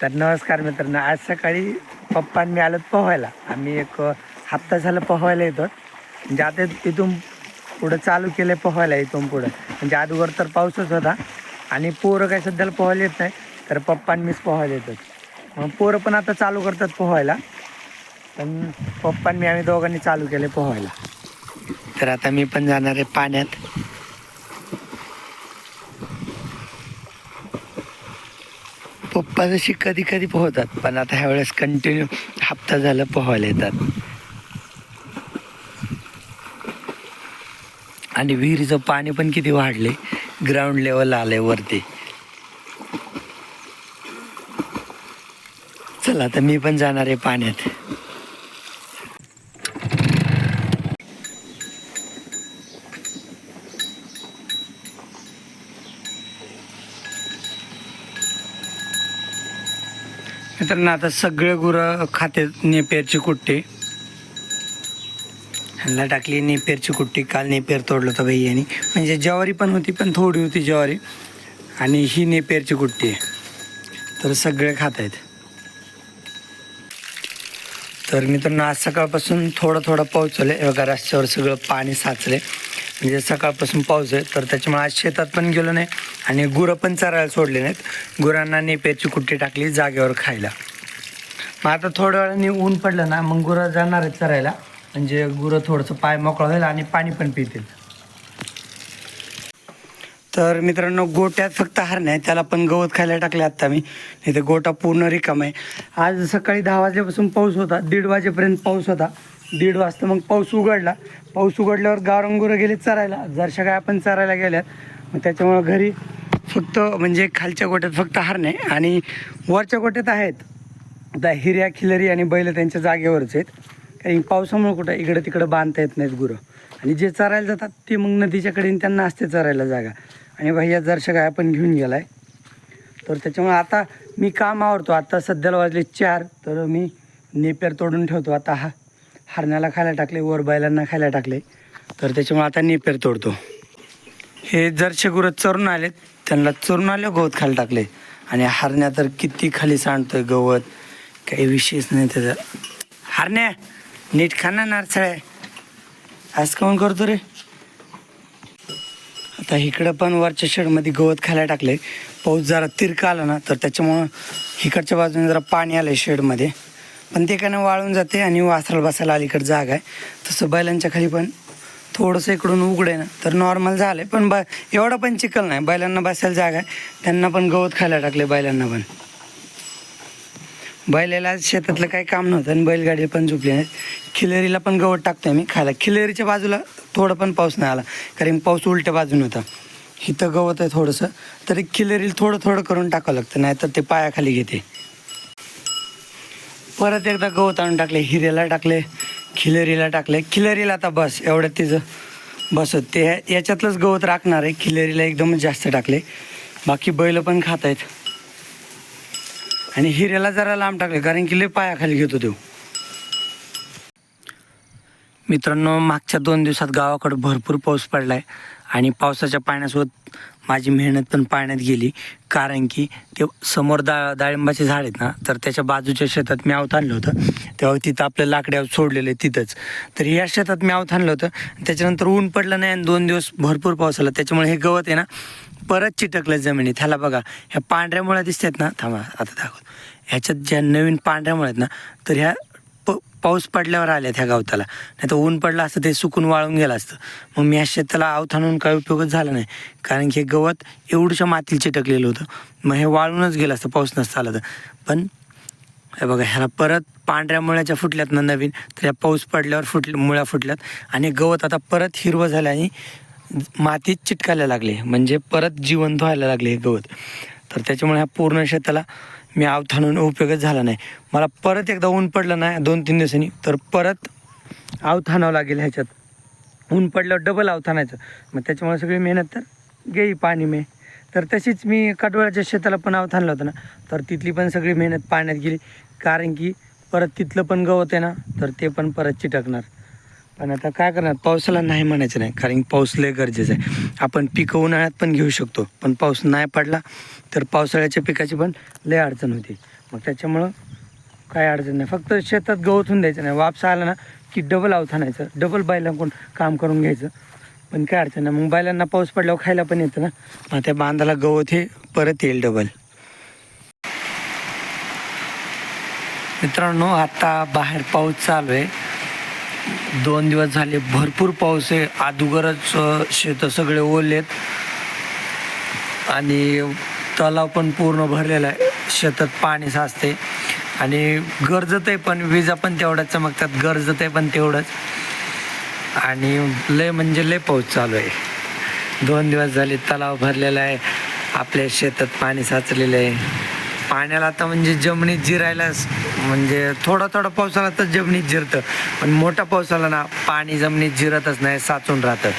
तर नमस्कार मित्रांनो आज सकाळी पप्पा मी आलो पोहायला. आम्ही एक हप्ता झाला पोहायला येतो म्हणजे आता इथून पुढं चालू केलं पोहायला इथून पुढं. म्हणजे अगोदर तर पाऊसच होता. आणि पोरं काही सध्याला पोहायला येत नाही तर पप्पा मीच पोहायला येतो मग पोरं पण आता चालू करतात पोहायला. पण पप्पा मी आम्ही दोघांनी चालू केले पोहायला. तर आता मी पण जाणार आहे पाण्यात. पप्पा कधी कधी पोहतात पण आता ह्या वेळेस कंटिन्यू हप्ता झाला पोहायला येतात. आणि विहिरीचं पाणी पण किती वाढले ग्राउंड लेवल आलंय वरती. चला आता मी पण जाणार आहे पाण्यात. मित्रांनो आता सगळे गुरं खाते नेपेरची कुट्टी. ह्यांना टाकली नेपेरची कुट्टी काल नेपेर तोडलं होतं भाई यांनी म्हणजे ज्वारी पण होती पण थोडी होती ज्वारी. आणि ही नेपेरची कुट्टी आहे. तर सगळे खात आहेत. तर मित्रांनो आज सकाळपासून थोडं थोडं पाऊस चालू आहे बघा रस्त्यावर सगळं पाणी साचले म्हणजे सकाळपासून पाऊस आहे तर त्याच्यामुळे आज शेतात पण गेलो नाही. आणि गुरं पण चरायला सोडले नाहीत. गुरांना नेप्याची कुट्टी टाकली जागेवर खायला. मग आता थोड्या वेळाने ऊन पडलं ना मग गुरं जाणार आहेत चरायला. म्हणजे गुरं थोडंसं पाय मोकळं होईल आणि पाणी पण पितील. तर मित्रांनो गोट्यात फक्त हार नाही त्याला पण गवत खायला टाकले आत्ता मी. नाही तर गोटा पूर्ण रिकाम आहे. आज सकाळी दहा वाजल्यापासून पाऊस होता दीड वाजेपर्यंत पाऊस होता. दीड वाजता मग पाऊस उघडला. पाऊस उघडल्यावर गावरंगुरं गेले चरायला. जरशा काय आपण चरायला गेल्यात. मग त्याच्यामुळं घरी फक्त म्हणजे खालच्या गोट्यात फक्त हार नाही आणि वरच्या गोट्यात आहेत. आता हिर्या खिलरी आणि बैल त्यांच्या जागेवरच आहेत. कारण पावसामुळे कुठं इकडं तिकडं बांधता येत नाहीत गुरं. आणि जे चरायला जातात ते मग नदीच्याकडे त्यांना असते चरायला जागा. आणि भैया जरशा गाय पण घेऊन गेला आहे तर त्याच्यामुळे आता मी काम आवडतो आता सध्याला वाजले चार तर मी नेपेर तोडून ठेवतो. आता हा हरण्याला खायला टाकले वर बैलांना खायला टाकले. तर त्याच्यामुळे आता नेपेर तोडतो. हे जरशे गुरं चरून आलेत त्यांना चरून आले गवत खाली टाकले. आणि हरण्या तर किती खाली सांडतोय गवत. काही विशेष नाही त्याचा. हरण्या नीट खाना नारसाळ्या. आज काऊन करतो रे? आता इकडं पण वरच्या शेडमध्ये गवत खायला टाकले. पाऊस जरा तिरका आला ना तर त्याच्यामुळं इकडच्या बाजूने जरा पाणी आलं आहे शेडमध्ये. पण ते काय ना वाळून जाते आणि वासराला बसायला अलीकडे जागा आहे. तसं बैलांच्या खाली पण थोडंसं इकडून उघडे ना तर नॉर्मल झालं आहे पण बा एवढं पण चिखल नाही. बैलांना बसायला जागा आहे. त्यांना पण गवत खायला टाकले बैलांना पण. बैलाला शेतातलं काही काम नव्हतं आणि बैलगाडी पण झोपली नाहीत खिलेरीला पण गवत टाकतोय मी खायला. खिलेरीच्या बाजूला थोडं पण पाऊस नाही आला. कारण पाऊस उलट्या बाजून होता. इथं गवत आहे थोडंसं. तरी खिलेरीला थोडं थोडं करून टाकावं लागतं. नाहीतर ते पायाखाली घेते. परत एकदा गवत आणून टाकले हिरेला टाकले. खिलेरीला टाकले खिलेरीला आता बस एवढं तिचं बस ते याच्यातलंच गवत राखणार आहे. खिलेरीला एकदमच जास्त टाकले बाकी बैल पण खात आहेत आणि हिऱ्याला जरा लांब टाकले कारण की लय पायाखाली घेतो तो. मित्रांनो मागच्या दोन दिवसात गावाकडं भरपूर पाऊस पडलाय. आणि पावसाच्या पाण्यासोबत माझी मेहनत पण पाण्यात गेली. कारण की ते समोर दा डाळिंबाचे झाड आहेत ना तर त्याच्या बाजूच्या शेतात मी आवत आणलं होतं. तेव्हा तिथं आपल्या लाकड्यावर सोडलेलं आहे तिथंच. तर या शेतात मी आवत आणलं होतं. त्याच्यानंतर ऊन पडलं नाही आणि दोन दिवस भरपूर पाऊस आला. त्याच्यामुळे हे गवत आहे ना परत चिटकलं जमिनीत. ह्याला बघा ह्या पांढऱ्या मुळ्या दिसतात ना. थांबा आता दाखवत. ह्याच्यात ज्या नवीन पांढऱ्या मुळ्या आहेत ना तर ह्या पाऊस पडल्यावर आल्या ह्या गवताला. नाही तर ऊन पडलं असतं ते सुकून वाळून गेलं असतं. मग मी ह्या शेताला आवत काही उपयोगच झाला नाही. कारण की हे गवत एवढंशा मातीला चिटकलेलं होतं. मग हे वाळूनच गेलं असतं पाऊस नसता आला तर. पण हे बघा ह्याला परत पांढऱ्या मुळ्याच्या फुटल्यात ना नवीन. तर ह्या पाऊस पडल्यावर फुटल्या मुळ्या फुटल्यात. आणि गवत आता परत हिरवं झालं आणि मातीत चिटकायला लागले. म्हणजे परत जिवंत व्हायला लागले हे गवत. तर त्याच्यामुळे ह्या पूर्ण शेताला मी अवथाणून उपयोगच झाला नाही. मला परत एकदा ऊन पडलं नाही दोन तीन दिवसांनी. तर परत अवथाणावं लागेल ह्याच्यात. ऊन पडल्यावर डबल अवथाणायचं मग त्याच्यामुळे सगळी मेहनत तर गेली पाणी मे. तर तशीच मी काटवळ्याच्या शेताला पण अवथाणलं होतं ना. तर तिथली पण सगळी मेहनत पाण्यात गेली. कारण की परत तिथलं पण गवत आहे ना तर ते पण परत चिटकणार. पण आता काय करणार? पावसाला नाही म्हणायचं नाही कारण पाऊस लय गरजेचं आहे. आपण पिकं उन्हाळ्यात पण घेऊ शकतो पण पाऊस नाही पडला तर पावसाळ्याच्या पिकाची पण लय अडचण होती. मग त्याच्यामुळं काय अडचण नाही. फक्त शेतात गवत होऊन द्यायचं नाही. वापसा आला ना की डबल आवत आणायचं डबल बैलांकडून काम करून घ्यायचं. पण काय अडचण नाही. मग बैलांना पाऊस पडल्यावर खायला पण येतं ना. मग त्या बांधाला गवत हे परत येईल डबल मित्रांनो आता बाहेर पाऊस चालू आहे. दोन दिवस झाले भरपूर पाऊस आहे. अदुगरच शेतं सगळे ओलेत. आणि तलाव पण पूर्ण भरलेला आहे. शेतात पाणी साचते. आणि गरजत आहे पण विजा पण तेवढ्याच चमकतात. गरजत आहे पण तेवढंच. आणि लय म्हणजे लय पाऊस चालू आहे. दोन दिवस झाले तलाव भरलेला आहे. आपल्या शेतात पाणी साचलेलं आहे. पाण्याला आता म्हणजे जमिनीत जिरायला म्हणजे थोडा थोडा पाऊस आला तर जमिनीत जिरतं. पण मोठा पाऊस आला ना पाणी जमिनीत जिरतच नाही साचून राहतं.